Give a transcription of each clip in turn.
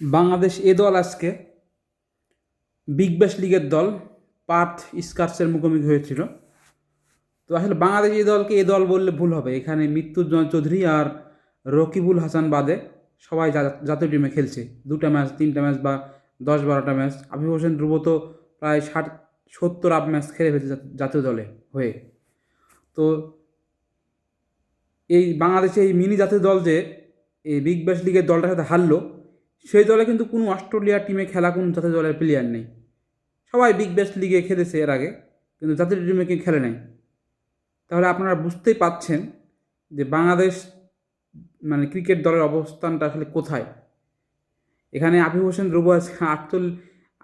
বাংলাদেশ এ দল আজকে Big Bash লিগের দল পার্থ স্কার্সের মুখোমুখি হয়েছিল। তো আসলে বাংলাদেশ এই দলকে এ দল বললে ভুল হবে। এখানে মৃত্যুঞ্জয় চৌধুরী আর রকিবুল হাসান বাদে সবাই জাতীয় টিমে খেলছে। দুটা ম্যাচ, তিনটা ম্যাচ বা দশ বারোটা ম্যাচ। আবিব হোসেন ধ্রুব তো প্রায় ষাট, সত্তর আপ ম্যাচ খেলে ফেলছে জাতীয় দলে হয়ে। তো এই বাংলাদেশে এই মিনি জাতীয় দল যে এই বিগ ব্যাশ লিগের দলটার সাথে হারলো সেই দলে কিন্তু কোনো অস্ট্রেলিয়ার টিমে খেলা কোনো জাতীয় দলের প্লেয়ার নেই। সবাই বিগ বেস্ট লিগে খেলেছে এর আগে, কিন্তু জাতীয় টিমে কেউ খেলে নাই। তাহলে আপনারা বুঝতেই পাচ্ছেন যে বাংলাদেশ মানে ক্রিকেট দলের অবস্থানটা আসলে কোথায়। এখানে আবিব হোসেন আজকে আটচল্লিশ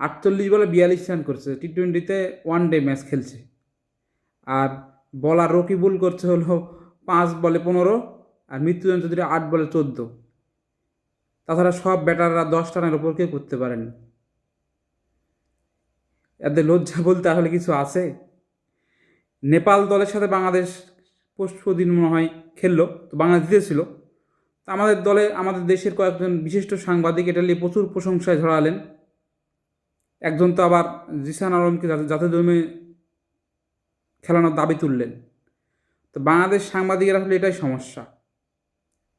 আটচল্লিশ বলে বিয়াল্লিশ রান করছে টি টোয়েন্টিতে ওয়ান ডে ম্যাচ খেলছে। আর বলার রকিবুল করছে হলো পাঁচ বলে পনেরো, আর মৃত্যুঞ্জয় চৌধুরী আট বলে চোদ্দ। তাছাড়া সব ব্যাটাররা দশ রানের ওপর কেউ করতে পারেন। এদের লজ্জা বলতে আসলে কিছু আছে? নেপাল দলের সাথে বাংলাদেশ পরশু দিন মনে হয় খেললো, তো বাংলাদেশ জিতেছিল। তো আমাদের দলে, আমাদের দেশের কয়েকজন বিশিষ্ট সাংবাদিক এটা নিয়ে প্রচুর প্রশংসায় ঝরালেন। একজন তো আবার জিসান আলমকে যাতে দমে খেলানোর দাবি তুললেন। তো বাংলাদেশ সাংবাদিকের আসলে এটাই সমস্যা।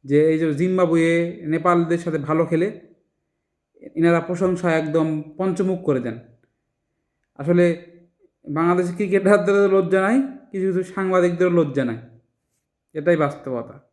যে এই যে জিম্বাবুয়ে নেপালদের সাথে ভালো খেলে এনারা প্রশংসা একদম পঞ্চমুখ করে দেন। আসলে বাংলাদেশের ক্রিকেটারদেরও লজ্জা নাই, কিছু কিছু সাংবাদিকদেরও লজ্জা নাই। এটাই বাস্তবতা।